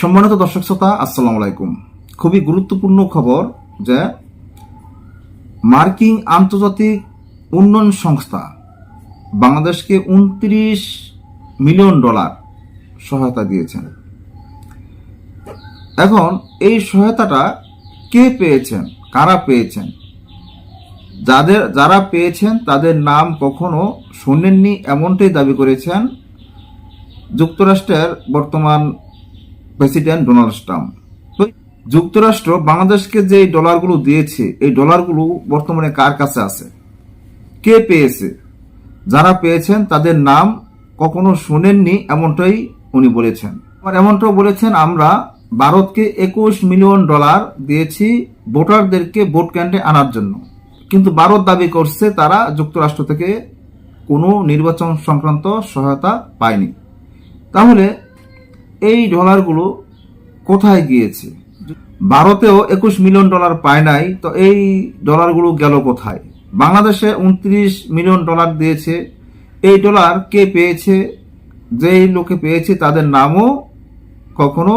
সম্মানিত দর্শক শ্রোতা, আসসালামু আলাইকুম। খুবই গুরুত্বপূর্ণ খবর যে মার্কিন আন্তর্জাতিক উন্নয়ন সংস্থা বাংলাদেশকে উনত্রিশ মিলিয়ন ডলার সহায়তা দিয়েছেন। এখন এই সহায়তাটা কে পেয়েছেন? কারা পেয়েছেন? যাদের, যারা পেয়েছেন তাদের নাম কখনো শোনেননি, এমনটাই দাবি করেছেন যুক্তরাষ্ট্রের বর্তমান প্রেসিডেন্ট ডোনাল্ড ট্রাম্প। তো যুক্তরাষ্ট্র বাংলাদেশকে যে ডলারগুলো দিয়েছে এই ডলারগুলো বর্তমানে কার কাছে আছে? কে পেয়েছে? যারা পেয়েছেন তাদের নাম কখনো শোনেননি এমনটাই উনি বলেছেন। আর এমনটাও বলেছেন আমরা ভারতকে একুশ মিলিয়ন ডলার দিয়েছি ভোটারদেরকে ভোট কেন্দ্রে আনার জন্য। কিন্তু ভারত দাবি করছে তারা যুক্তরাষ্ট্র থেকে কোনো নির্বাচন সংক্রান্ত সহায়তা পায়নি। তাহলে এই ডলারগুলো কোথায় গিয়েছে? ভারতেও একুশ মিলিয়ন ডলার পায় নাই, তো এই ডলারগুলো গেল কোথায়? বাংলাদেশে উনত্রিশ মিলিয়ন ডলার দিয়েছে। এই ডলার কে পেয়েছে? যেই লোকে পেয়েছে তাদের নামও কখনো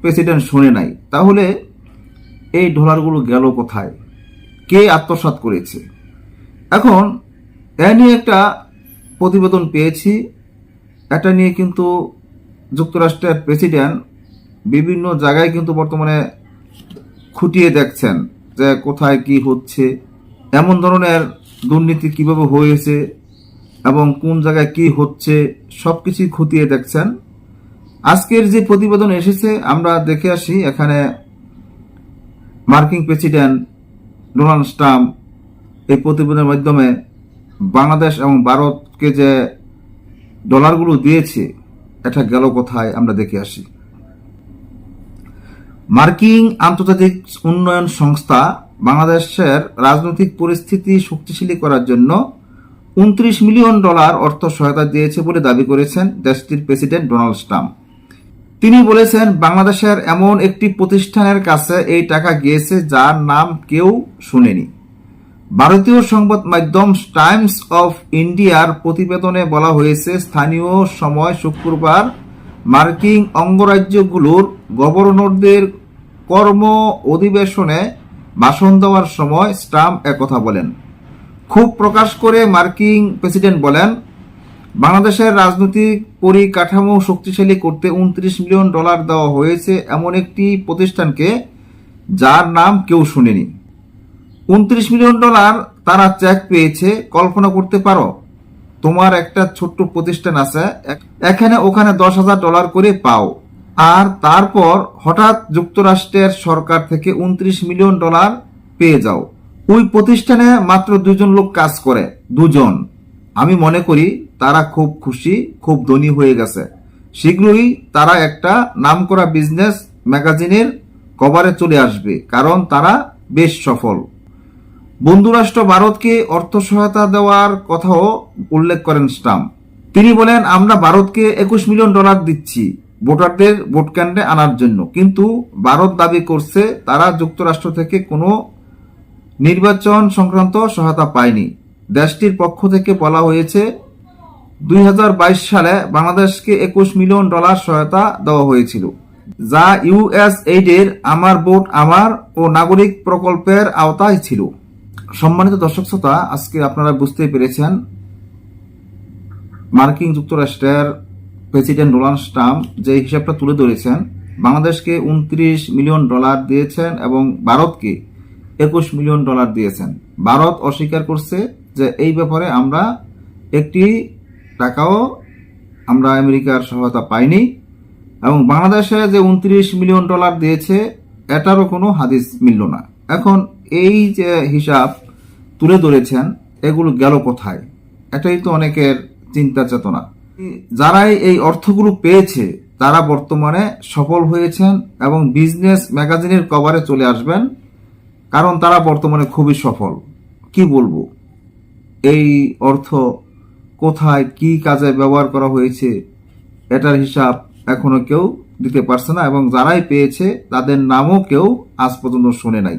প্রেসিডেন্ট শুনে নাই। তাহলে এই ডলারগুলো গেল কোথায়? কে আত্মসাৎ করেছে? এখন এ নিয়ে একটা প্রতিবেদন পেয়েছি। এটা নিয়ে কিন্তু যুক্তরাষ্ট্রের প্রেসিডেন্ট বিভিন্ন জায়গায় কিন্তু বর্তমানে খুঁটিয়ে দেখছেন যে কোথায় কি হচ্ছে, এমন ধরনের দুর্নীতি কীভাবে হয়েছে এবং কোন জায়গায় কি হচ্ছে সব কিছুই খতিয়ে দেখছেন। আজকের যে প্রতিবেদন এসেছে, আমরা দেখে আসি এখানে মার্কিন প্রেসিডেন্ট ডোনাল্ড ট্রাম্প এই প্রতিবেদনের মাধ্যমে বাংলাদেশ এবং ভারতকে যে ডলারগুলো দিয়েছে এটা গেল কোথায় আমরা দেখে আসি। মার্কিন আন্তর্জাতিক উন্নয়ন সংস্থা বাংলাদেশের রাজনৈতিক পরিস্থিতি শক্তিশালী করার জন্য উনত্রিশ মিলিয়ন ডলার অর্থ সহায়তা দিয়েছে বলে দাবি করেছেন দেশটির প্রেসিডেন্ট ডোনাল্ড ট্রাম্প। তিনি বলেছেন, বাংলাদেশের এমন একটি প্রতিষ্ঠানের কাছে এই টাকা গিয়েছে যার নাম কেউ শুনেনি। ভারতীয় সংবাদ মাধ্যম টাইমস অফ ইন্ডিয়ার প্রতিবেদনে বলা হয়েছে, স্থানীয় সময় শুক্রবার মার্কিন অঙ্গরাজ্যগুলোর গভর্নরদের কর্ম অধিবেশনে ভাষণ দেওয়ার সময় স্টাম্প একথা বলেন। খুব প্রকাশ করে মার্কিন প্রেসিডেন্ট বলেন, বাংলাদেশের রাজনৈতিক পরিকাঠামো শক্তিশালী করতে উনত্রিশ মিলিয়ন ডলার দেওয়া হয়েছে এমন একটি প্রতিষ্ঠানকে যার নাম কেউ শুনেনি। উনত্রিশ মিলিয়ন ডলার তারা চেক পেয়েছে, কল্পনা করতে পারো, তোমার একটা ছোট্ট প্রতিষ্ঠান আছে এখানে ওখানে দশ হাজার ডলার করে পাও। আর তারপর হঠাৎ যুক্তরাষ্ট্রের সরকার থেকে উনত্রিশ মিলিয়ন ডলার পেয়ে যাও। ওই প্রতিষ্ঠানে মাত্র দুজন লোক কাজ করে, দুজন। আমি মনে করি তারা খুব খুশি, খুব ধনী হয়ে গেছে। শীঘ্রই তারা একটা নামকরা বিজনেস ম্যাগাজিনের কভারে চলে আসবে, কারণ তারা বেশ সফল। বন্ধুরাষ্ট্র ভারতকে অর্থ সহায়তা দেওয়ার কথাও উল্লেখ করেন স্টাম্প। তিনি বলেন, আমরা ভারতকে একুশ মিলিয়ন ডলার দিচ্ছি ভোটারদের ভোট কেন্দ্রে আনার জন্য। কিন্তু ভারত দাবি করছে তারা যুক্তরাষ্ট্র থেকে কোনো নির্বাচন সংক্রান্ত সহায়তা পায়নি। দেশটির পক্ষ থেকে বলা হয়েছে, দুই হাজার বাইশ সালে বাংলাদেশকে একুশ মিলিয়ন ডলার সহায়তা দেওয়া হয়েছিল, যা ইউএস এইডের আমার ভোট, আমার ও নাগরিক প্রকল্পের আওতায় ছিল। সম্মানিত দর্শক শ্রোতা, আজকে আপনারা বুঝতে পেরেছেন মার্কিন যুক্তরাষ্ট্রের প্রেসিডেন্ট ডোনাল্ড ট্রাম্প যে হিসাবটা তুলে ধরেছেন, বাংলাদেশকে উনত্রিশ মিলিয়ন ডলার দিয়েছেন এবং ভারতকে একুশ মিলিয়ন ডলার দিয়েছেন। ভারত অস্বীকার করছে যে এই ব্যাপারে আমরা একটি টাকাও আমরা আমেরিকার সহায়তা পাইনি এবং বাংলাদেশে যে উনত্রিশ মিলিয়ন ডলার দিয়েছে, এটারও কোনো হাদিস মিলল না। এখন এই যে হিসাব তুলে ধরেছেন, এগুলো গেল কোথায়? এটাই তো অনেকের চিন্তা চেতনা। যারাই এই অর্থগুলো পেয়েছে, তারা বর্তমানে সফল হয়েছেন এবং বিজনেস ম্যাগাজিনের কভারে চলে আসবেন, কারণ তারা বর্তমানে খুবই সফল। কি বলব? এই অর্থ কোথায়, কি কাজে ব্যবহার করা হয়েছে, এটার হিসাব এখনও কেউ দিতে পারছে না এবং যারাই পেয়েছে, তাদের নামও কেউ আজ পর্যন্ত শোনে নাই।